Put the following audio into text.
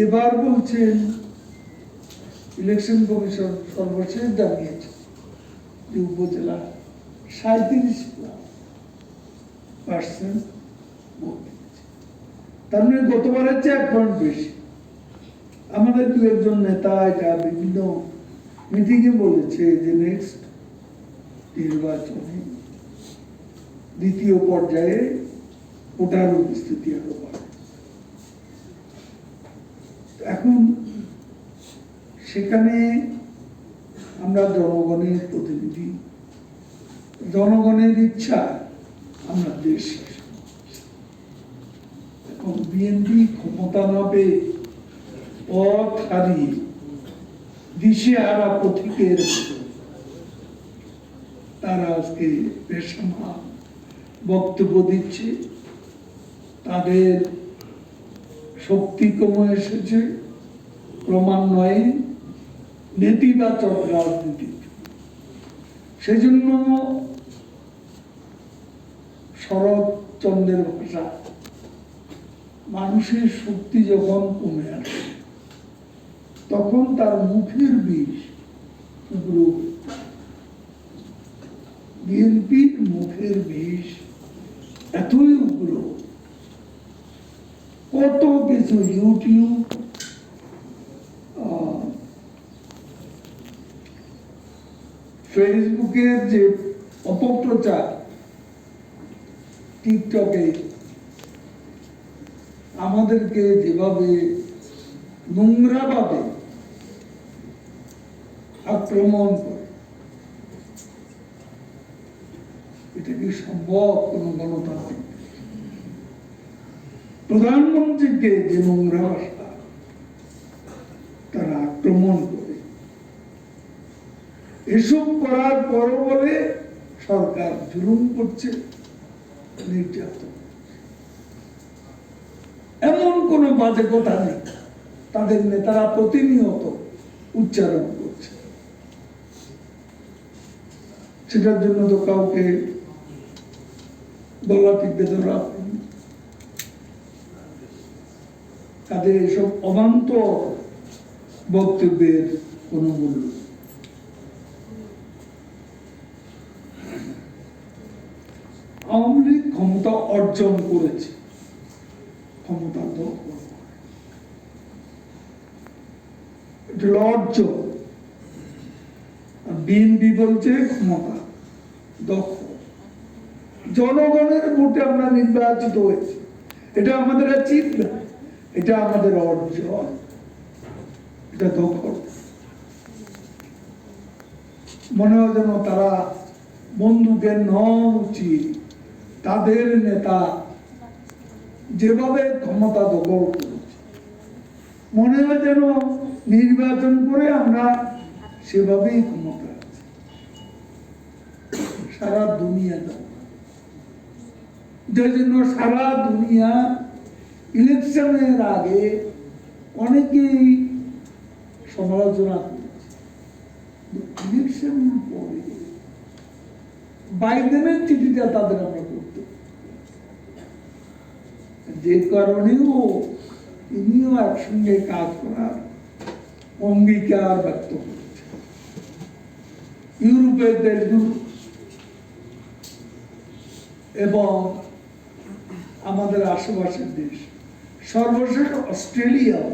এবার বলছেন, election commission সর্বশেষ জানিয়েছে যে উপজেলা সাঁত্রিশ পার্সেন্ট তার মানে গতবারের চেয়ে এক পয়েন্ট বেশি। আমাদের দু একজন নেতা এটা বিভিন্ন মিটিংয়ে বলেছে যে নেক্সট নির্বাচনে দ্বিতীয় পর্যায়ে ভোটার উপস্থিতি আরও বাড়ে এখন সেখানে আমরা জনগণের প্রতিনিধি। জনগণের ইচ্ছা আমরা দেশ। এখন বিএনপি ক্ষমতা না পেয়ে পথ হারিয়ে দিশে হারা পথিকের তারা আজকে পেশামা বক্তব্য দিচ্ছে। তাদের শক্তি কমে এসেছে ক্রমান্বয়ে নেতিবাচক রাজনীতি। সেজন্য শরৎচন্দ্রের ভাষা, মানুষের শক্তি যখন কমে আসে, তখন তার মুখের বিষ উগ্র বিএনপির মুখের বিষ এতই কত কিছু ইউটিউব ফেসবুকের যে অপপ্রচার টিকটকে আমাদেরকে যেভাবে নোংরাভাবে আক্রমণ করে, এটা কি সম্ভব কোন গণতান্ত্রিক? প্রধানমন্ত্রীকে যে নোংরা ভাষা তারা আক্রমণ করে। এসব করার পর বলে সরকার জুলুম করছে, নির্যাতন এমন কোন বাজে কথা নেই। তাদের নেতারা প্রতিনিয়ত উচ্চারণ করছে। সেটার জন্য তো কাউকে গলা টিপে ধরা তাদের এসব অবান্তর বক্তব্যের কোনো মূল্য আওয়ামী লীগ ক্ষমতা অর্জন করেছে। ক্ষমতা অর্জন আর বিএনপি বলছে ক্ষমতা দখল জনগণের ভোটে আমরা নির্বাচিত হয়েছি। এটা আমাদের অ্যাচিভমেন্ট এটা আমাদের অর্জন, এটা দখল মনে হয় যেন তারা বন্দুকের নন উচিত, তাদের নেতা যেভাবে ক্ষমতা দখল করেছে। মনে হয় যেন নির্বাচন করে আমরা সেভাবেই ক্ষমতা সারা দুনিয়া যাবে যার জন্য সারা দুনিয়া ইলেকশনের আগে অনেকেই সমালোচনা করেছে। ইলেকশন পরে বাইডেনের চিঠিটা তাদের আমরা করতে যে কারণেও তিনিও একসঙ্গে কাজ করার অঙ্গীকার ব্যক্ত করেছে ইউরোপের দেশগুলো এবং আমাদের আশেপাশের দেশ। সর্বশেষ অস্ট্রেলিয়াও